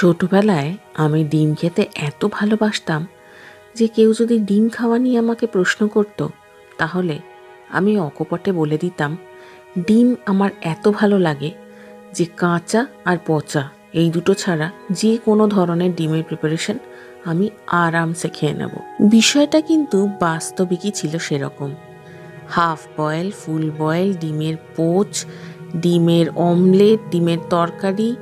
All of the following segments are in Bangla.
ছোটবেলায় আমি ডিম খেতে এত ভালোবাসতাম যে কেউ যদি ডিম খাওয়া নিয়ে আমাকে প্রশ্ন করতো, তাহলে আমি অকপটে বলে দিতাম, ডিম আমার এত ভালো লাগে যে কাঁচা আর পচা, এই দুটো ছাড়া যে কোনো ধরনের ডিমের প্রিপারেশন আমি আরামসে খেয়ে নেব। বিষয়টা কিন্তু বাস্তবিকই ছিল সেরকম। হাফ বয়েল, ফুল বয়েল, ডিমের পোচ, ডিমের অমলেট, ডিমের তরকারি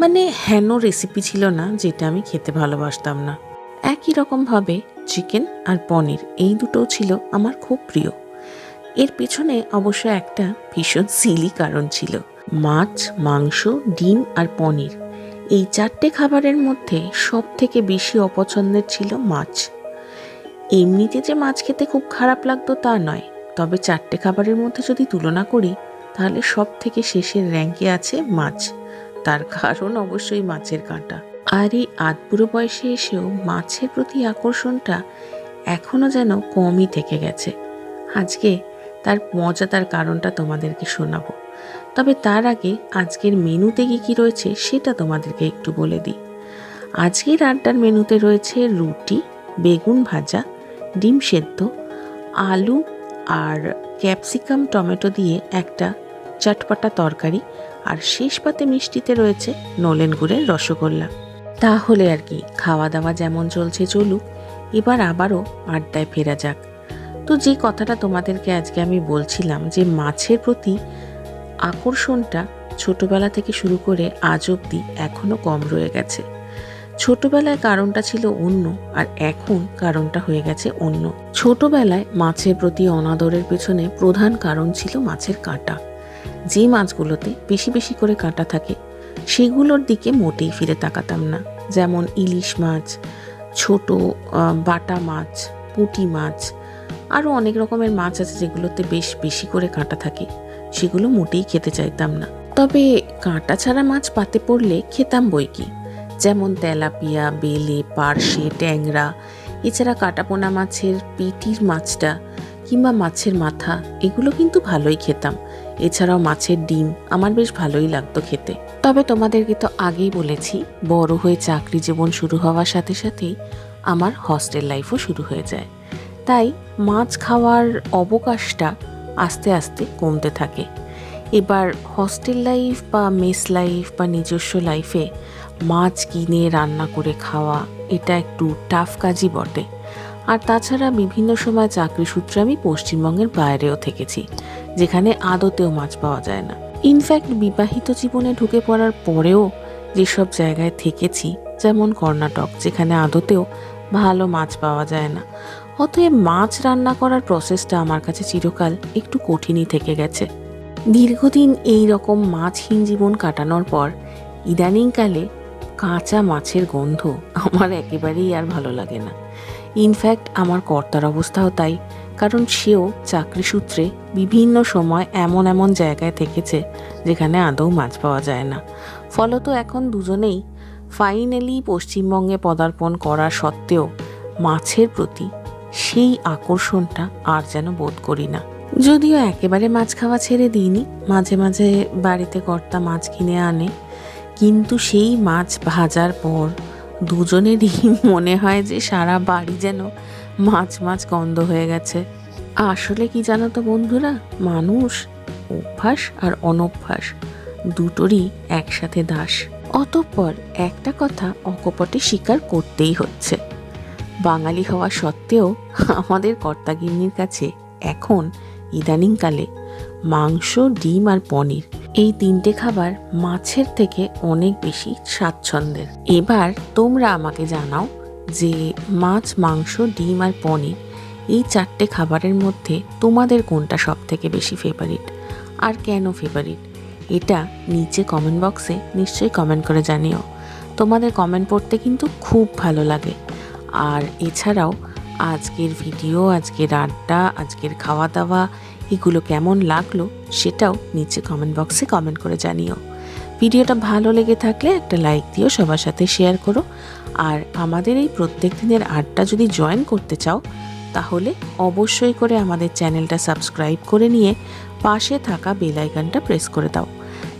মানে হেন রেসিপি ছিল না যেটা আমি খেতে ভালোবাসতাম না। একই রকমভাবে চিকেন আর পনির এই দুটোও ছিল আমার খুব প্রিয়। এর পেছনে অবশ্য একটা ভীষণ সিলি কারণ ছিল। মাছ, মাংস, ডিম আর পনির এই চারটে খাবারের মধ্যে সব থেকে বেশি অপছন্দের ছিল মাছ। এমনিতে যে মাছ খেতে খুব খারাপ লাগতো তা নয়, তবে চারটে খাবারের মধ্যে যদি তুলনা করি, তাহলে সব থেকে শেষের র্যাঙ্কে আছে মাছ। তার কারণ অবশ্যই মাছের কাঁটা। আর এই আধবুড়ো বয়সে এসেও মাছের প্রতি আকর্ষণটা এখনও যেন কমই থেকে গেছে। আজকে তার মজাদার কারণটা তোমাদেরকে শোনাবো। তবে তার আগে আজকের মেনুতে কি কী রয়েছে সেটা তোমাদেরকে একটু বলে দিই। আজকের আড্ডার মেনুতে রয়েছে রুটি, বেগুন ভাজা, ডিম সেদ্ধ, আলু আর ক্যাপসিকাম, টমেটো দিয়ে একটা চটপটা তরকারি আর শেষ পাতে মিষ্টিতে রয়েছে নলেন গুড়ের রসগোল্লা। তাহলে আর কি খাওয়া দাওয়া যেমন চলছে চলুক, এবার আবারও আড্ডায় ফেরা যাক। তো যে কথাটা তোমাদেরকে আজকে আমি বলছিলাম যে মাছের প্রতি আকর্ষণটা ছোটবেলা থেকে শুরু করে আজ অবধি এখনও কম রয়ে গেছে। ছোটবেলায় কারণটা ছিল অন্য আর এখন কারণটা হয়ে গেছে অন্য। ছোটবেলায় মাছের প্রতি অনাদরের পেছনে প্রধান কারণ ছিল মাছের কাঁটা। যে মাছগুলোতে বেশি বেশি করে কাঁটা থাকে, সেগুলোর দিকে মোটেই ফিরে তাকাতাম না। যেমন ইলিশ মাছ, ছোট বাটা মাছ, পুঁটি মাছ, আরও অনেক রকমের মাছ আছে যেগুলোতে বেশ বেশি করে কাঁটা থাকে, সেগুলো মোটেই খেতে চাইতাম না। তবে কাঁটা ছাড়া মাছ পাতে পড়লে খেতাম বই কি? যেমন তেলাপিয়া, বেলে, পার্শে, ট্যাংরা, এছাড়া কাটাপোনা মাছের পেটির মাছটা কিংবা মাছের মাথা, এগুলো কিন্তু ভালোই খেতাম। এছাড়াও মাছের ডিম আমার বেশ ভালোই লাগতো খেতে। তবে তোমাদেরকে তো আগেই বলেছি, বড় হয়ে চাকরি জীবন শুরু হওয়ার সাথে সাথেই আমার হস্টেল লাইফও শুরু হয়ে যায়। তাই মাছ খাওয়ার অবকাশটা আস্তে আস্তে কমতে থাকে। এবার হস্টেল লাইফ বা মেস লাইফ বা নিজস্ব লাইফে মাছ কিনে, রান্না করে খাওয়া, এটা একটু টাফ কাজই বটে। আর তাছাড়া বিভিন্ন সময় চাকরি সূত্রে আমি পশ্চিমবঙ্গের বাইরেও থেকেছি, যেখানে আদতেও মাছ পাওয়া যায় না। ইনফ্যাক্ট বিবাহিত জীবনে ঢুকে পড়ার পরেও যেসব জায়গায় থেকেছি, যেমন কর্ণাটক, যেখানে আদতেও ভালো মাছ পাওয়া যায় না। অতএব মাছ রান্না করার প্রসেসটা আমার কাছে চিরকাল একটু কঠিনই থেকে গেছে। দীর্ঘদিন এই রকম মাছহীন জীবন কাটানোর পর ইদানিংকালে কাঁচা মাছের গন্ধ আমার একেবারেই আর ভালো লাগে না। ইনফ্যাক্ট আমার কর্তার অবস্থাও তাই, কারণ সেও চাকরি সূত্রে বিভিন্ন সময় এমন এমন জায়গায় থেকেছে যেখানে আদৌ মাছ পাওয়া যায় না। ফলত এখন দুজনেই ফাইনালি পশ্চিমবঙ্গে পদার্পণ করা সত্ত্বেও মাছের প্রতি সেই আকর্ষণটা আর যেন বোধ করি না। যদিও একেবারে মাছ খাওয়া ছেড়ে দিইনি, মাঝে মাঝে বাড়িতে কর্তা মাছ কিনে আনে, কিন্তু সেই মাছ ভাজার পর দুজনেরই মনে হয় যে সারা বাড়ি যেন মাছ মাছ গন্ধ হয়ে গেছে। আসলে কি জানো তো বন্ধুরা? মানুষ, অভ্যাস আর অনভ্যাস দুটোরই একসাথে দাস। অতঃপর একটা কথা অকপটে স্বীকার করতেই হচ্ছে। বাঙালি হওয়া সত্ত্বেও আমাদের কর্তাগিন্নির কাছে এখন ইদানিংকালে মাংস, ডিম আর পনির এই তিনটে খাবার মাছের থেকে অনেক বেশি স্বাচ্ছন্দ্যের। এবার তোমরা আমাকে জানাও যে মাছ, মাংস, ডিম আর পনির এই চারটে খাবারের মধ্যে তোমাদের কোনটা সব থেকে বেশি ফেভারিট আর কেন ফেভারিট এটা নিচে কমেন্ট বক্সে নিশ্চয়ই কমেন্ট করে জানিও। তোমাদের কমেন্ট পড়তে কিন্তু খুব ভালো লাগে। আর এছাড়াও আজকের ভিডিও আজকের আড্ডা, আজকের খাওয়া দাওয়া এগুলো কেমন লাগল সেটাও নিচে কমেন্ট বক্সে কমেন্ট করে জানিও। ভিডিওটা ভালো লেগে থাকলে একটা লাইক দিও, সবার সাথে শেয়ার করো। আর আমাদের এই প্রত্যেক দিনের আড্ডা যদি জয়েন করতে চাও, তাহলে অবশ্যই করে আমাদের চ্যানেলটা সাবস্ক্রাইব করে নিয়ে পাশে থাকা বেল আইকনটা প্রেস করে দাও।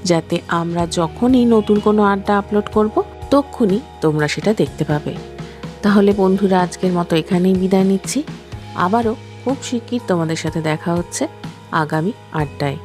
যাতে আমরা যখনই নতুন কোনো আড্ডা আপলোড করব, তক্ষুনি তোমরা সেটা দেখতে পাবে। তাহলে বন্ধুরা, আজকের মতো এখানেই বিদায় নিচ্ছি। আবারও খুব শিগগির তোমাদের সাথে দেখা হচ্ছে। আগামী আড্ডায়।